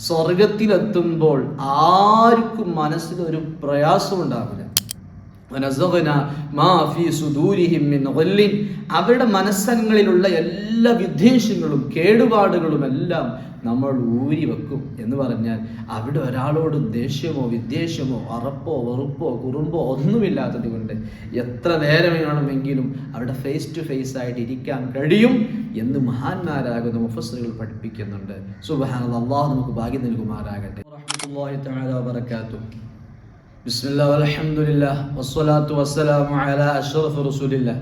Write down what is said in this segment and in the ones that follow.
സ്വർഗത്തിലെത്തുമ്പോൾ ആർക്കും മനസ്സിൽ ഒരു പ്രയാസം ഉണ്ടാവില്ല അവരുടെ മനസ്സങ്ങളിലുള്ള എല്ലാ വിദ്വേഷങ്ങളും കേടുപാടുകളും എല്ലാം നമ്മൾ ഊരി വെക്കും എന്ന് പറഞ്ഞാൽ അവിടെ ഒരാളോട് ദേഷ്യമോ വിദ്വേഷമോ അറപ്പോ വെറുപ്പോ കുറുമ്പോ ഒന്നുമില്ലാത്തത് കൊണ്ട് എത്ര നേരം വേണമെങ്കിലും അവിടെ ഫേസ് ടു ഫേസ് ആയിട്ട് ഇരിക്കാൻ കഴിയും എന്ന് മഹാന്മാരാകുന്ന മുഫസറുകൾ പഠിപ്പിക്കുന്നുണ്ട്. സുബഹാന അള്ളാഹു നമുക്ക് ഭാഗ്യം നൽകുമാറാകട്ടെ. തആല വബറകാതുഹു. بسم الله والحمد لله والصلاة والسلام على أشرف رسول الله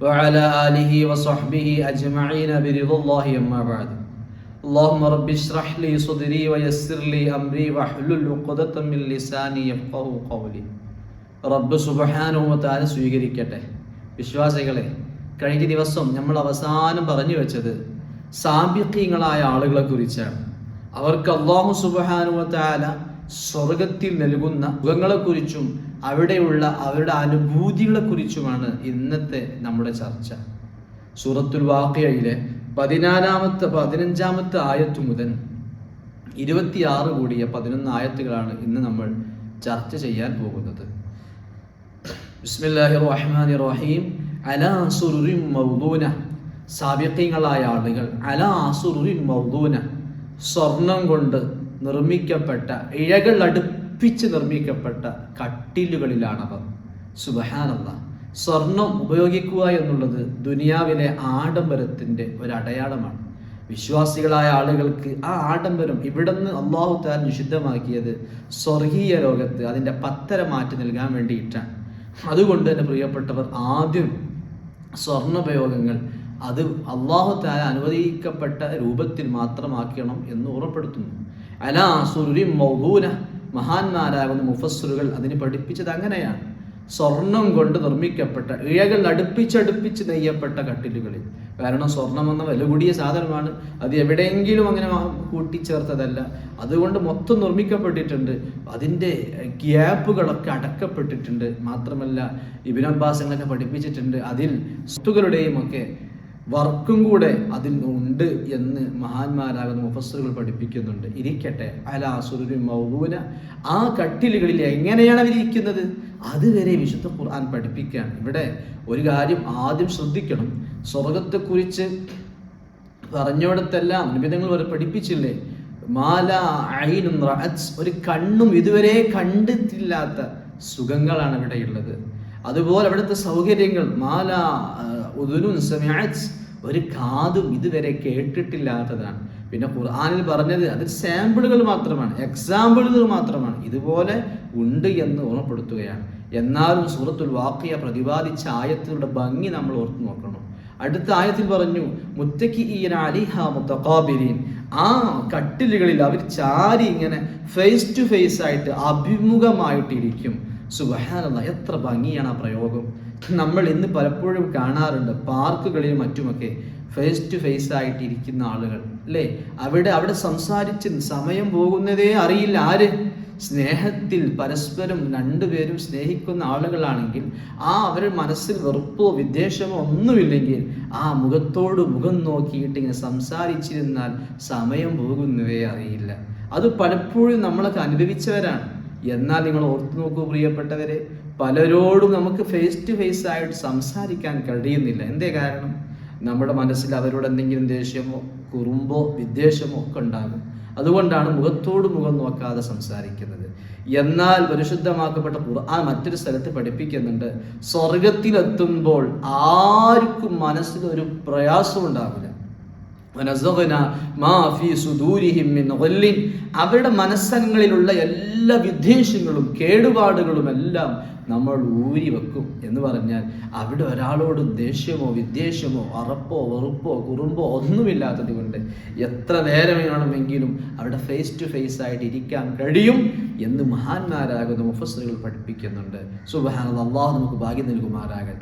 وعلى آله وصحبه أجمعين برضا الله أما بعد اللهم رب اشرح لي صدري ويسر لي أمري واحلل عقدة من لساني يفقه قولي റബ്ബ് സുബഹാനുഭവത്താല് സ്വീകരിക്കട്ടെ വിശ്വാസികളെ കഴിഞ്ഞ ദിവസം നമ്മൾ അവസാനം പറഞ്ഞു വെച്ചത് സാമ്പിക്കീങ്ങളായ ആളുകളെ കുറിച്ചാണ് അവർക്ക് അള്ളാഹു സുബഹാനുഭവത്താല സ്വർഗത്തിൽ നൽകുന്ന സുഖങ്ങളെക്കുറിച്ചും അവിടെയുള്ള അവരുടെ അനുഭൂതികളെക്കുറിച്ചുമാണ് ഇന്നത്തെ നമ്മുടെ ചർച്ച. സൂറത്തുൽ വാക്കയിലെ പതിനാലാമത്തെ പതിനഞ്ചാമത്തെ ആയത്ത് മുതൽ ഇരുപത്തിയാറ് കൂടിയ പതിനൊന്ന് ആയത്തുകളാണ് ഇന്ന് നമ്മൾ ചർച്ച ചെയ്യാൻ പോകുന്നത്. റഹീം. സാബിഖീങ്ങളായ ആളുകൾ അലാ സുറുറിൻ മൗദൂന. സ്വർണം കൊണ്ട് നിർമ്മിക്കപ്പെട്ട ഇഴകൾ അടുപ്പിച്ച് നിർമ്മിക്കപ്പെട്ട കട്ടിലുകളിലാണവർ. സുബഹാനല്ല. സ്വർണം ഉപയോഗിക്കുക എന്നുള്ളത് ദുനിയാവിലെ ആഡംബരത്തിന്റെ അടയാളമാണ് വിശ്വാസികളായ ആളുകൾക്ക് ആ ആഡംബരം ഇവിടുന്ന് അള്ളാഹു താൻ നിഷിദ്ധമാക്കിയത് സ്വർഗീയ ലോകത്ത് അതിന്റെ പത്തര മാറ്റി നൽകാൻ വേണ്ടിയിട്ടാണ്. അതുകൊണ്ട് തന്നെ പ്രിയപ്പെട്ടവർ ആദ്യം സ്വർണോപയോഗങ്ങൾ അത് അള്ളാഹു താൻ അനുവദിക്കപ്പെട്ട രൂപത്തിൽ മാത്രമാക്കണം എന്ന് ഓർമ്മപ്പെടുത്തുന്നു അലാ സുരുരി മൗദൂന. മഹാന്മാരാകുന്ന മുഫസ്സറുകൾ അതിന് പഠിപ്പിച്ചത് അങ്ങനെയാണ്. സ്വർണം കൊണ്ട് നിർമ്മിക്കപ്പെട്ട ഇഴകൾ അടുപ്പിച്ചടുപ്പിച്ച് നെയ്യപ്പെട്ട കട്ടിലുകളിൽ. കാരണം സ്വർണം എന്ന വില കൂടിയ സാധനമാണ്. അത് എവിടെയെങ്കിലും അങ്ങനെ കൂട്ടിച്ചേർത്തതല്ല. അതുകൊണ്ട് മൊത്തം നിർമ്മിക്കപ്പെട്ടിട്ടുണ്ട്. അതിന്റെ ഗ്യാപ്പുകളൊക്കെ അടക്കപ്പെട്ടിട്ടുണ്ട്. മാത്രമല്ല ഇബിൻ അബ്ബാസങ്ങളൊക്കെ പഠിപ്പിച്ചിട്ടുണ്ട്. അതിൽ സ്വത്തുകളുടെയും ഒക്കെ വർക്കും കൂടെ അതിൽ ഉണ്ട് എന്ന് മഹാന്മാരാകുന്ന മുഫസ്സറുകൾ പഠിപ്പിക്കുന്നുണ്ട്. ഇരിക്കട്ടെ അല സുരുരി മൗദൂന ആ കട്ടിലുകളിൽ എങ്ങനെയാണ് അവരിയ്ക്കുന്നത്? അതുവരെ വിശുദ്ധ ഖുർആൻ പഠിപ്പിക്കാൻ ഇവിടെ ഒരു കാര്യം ആദ്യം ശ്രദ്ധിക്കണം. സ്വർഗത്തെക്കുറിച്ച് പറഞ്ഞിടത്തെല്ലാം നിബിധങ്ങൾ വരെ പഠിപ്പിച്ചില്ലേ? മാല ഐനും ഒരു കണ്ണും ഇതുവരെ കണ്ടിട്ടില്ലാത്ത സുഖങ്ങളാണ് ഇവിടെയുള്ളത്. അതുപോലെ അവിടുത്തെ സൗകര്യങ്ങൾ. മാല ഉദുനും സമയത്ത് ഒരു കാതും ഇതുവരെ കേട്ടിട്ടില്ലാത്തതാണ്. പിന്നെ ഖുർആാനിൽ പറഞ്ഞത് അത് സാമ്പിളുകൾ മാത്രമാണ് എക്സാമ്പിളുകൾ മാത്രമാണ്. ഇതുപോലെ ഉണ്ട് എന്ന് ഓർമ്മപ്പെടുത്തുകയാണ്. എന്നാലും സൂറത്തുൽ വാക്കിയ പ്രതിപാദിച്ച ആയത്തിലൂടെ ഭംഗി നമ്മൾ ഓർത്തു നോക്കണം. അടുത്ത ആയത്തിൽ പറഞ്ഞു മുത്തക്കി മുത്തഖാബിരീൻ ആ കട്ടിലുകളിൽ അവർ ചാരി ഇങ്ങനെ ഫേസ് ടു ഫേസ് ആയിട്ട് അഭിമുഖമായിട്ടിരിക്കും. സുബഹാനല്ല എത്ര ഭംഗിയാണ് ആ പ്രയോഗം. നമ്മൾ ഇന്ന് പലപ്പോഴും കാണാറുണ്ട് പാർക്കുകളിലും മറ്റുമൊക്കെ ഫേസ് ടു ഫേസ് ആയിട്ട് ഇരിക്കുന്ന ആളുകൾ അല്ലേ? അവിടെ അവിടെ സംസാരിച്ച് സമയം പോകുന്നതേ അറിയില്ല. ആര്? സ്നേഹത്തിൽ പരസ്പരം രണ്ടുപേരും സ്നേഹിക്കുന്ന ആളുകളാണെങ്കിൽ ആ അവരുടെ മനസ്സിൽ വെറുപ്പോ വിദ്വേഷമോ ഒന്നുമില്ലെങ്കിൽ ആ മുഖത്തോട് മുഖം നോക്കിയിട്ട് ഇങ്ങനെ സംസാരിച്ചിരുന്നാൽ സമയം പോകുന്നതേ അറിയില്ല. അത് പലപ്പോഴും നമ്മളൊക്കെ അനുഭവിച്ചവരാണ്. എന്നാൽ നിങ്ങൾ ഓർത്തു നോക്കൂ പ്രിയപ്പെട്ടവരെ പലരോടും നമുക്ക് ഫേസ് ടു ഫേസ് ആയിട്ട് സംസാരിക്കാൻ കഴിയുന്നില്ല. എന്തേ കാരണം? നമ്മുടെ മനസ്സിൽ അവരോട് എന്തെങ്കിലും ദേഷ്യമോ കുറുമ്പോ വിദ്വേഷമോ ഒക്കെ ഉണ്ടാകും. അതുകൊണ്ടാണ് മുഖത്തോട് മുഖം നോക്കാതെ സംസാരിക്കുന്നത്. എന്നാൽ പരിശുദ്ധമാക്കപ്പെട്ട ഖുർആൻ മറ്റൊരു സ്ഥലത്ത് പഠിപ്പിക്കുന്നുണ്ട്. സ്വർഗത്തിലെത്തുമ്പോൾ ആർക്കും മനസ്സിൽ ഒരു പ്രയാസം ഉണ്ടാവില്ല. അവരുടെ മനസ്സങ്ങളിലുള്ള എല്ലാ വിദ്വേഷങ്ങളും കേടുപാടുകളും എല്ലാം നമ്മൾ ഊരി വെക്കും എന്ന് പറഞ്ഞാൽ അവിടെ ഒരാളോട് ദേഷ്യമോ വിദ്വേഷമോ അറപ്പോ വെറുപ്പോ കുറുമ്പോ ഒന്നുമില്ലാത്തത് കൊണ്ട് എത്ര നേരം വേണമെങ്കിലും അവിടെ ഫേസ് ടു ഫേസ് ആയിട്ട് ഇരിക്കാൻ കഴിയും എന്ന് മഹാന്മാരാകുന്ന മുഫസറുകൾ പഠിപ്പിക്കുന്നുണ്ട്. സുബാൻ അള്ളാഹു നമുക്ക് ഭാഗ്യം നൽകുമാറാകട്ടെ.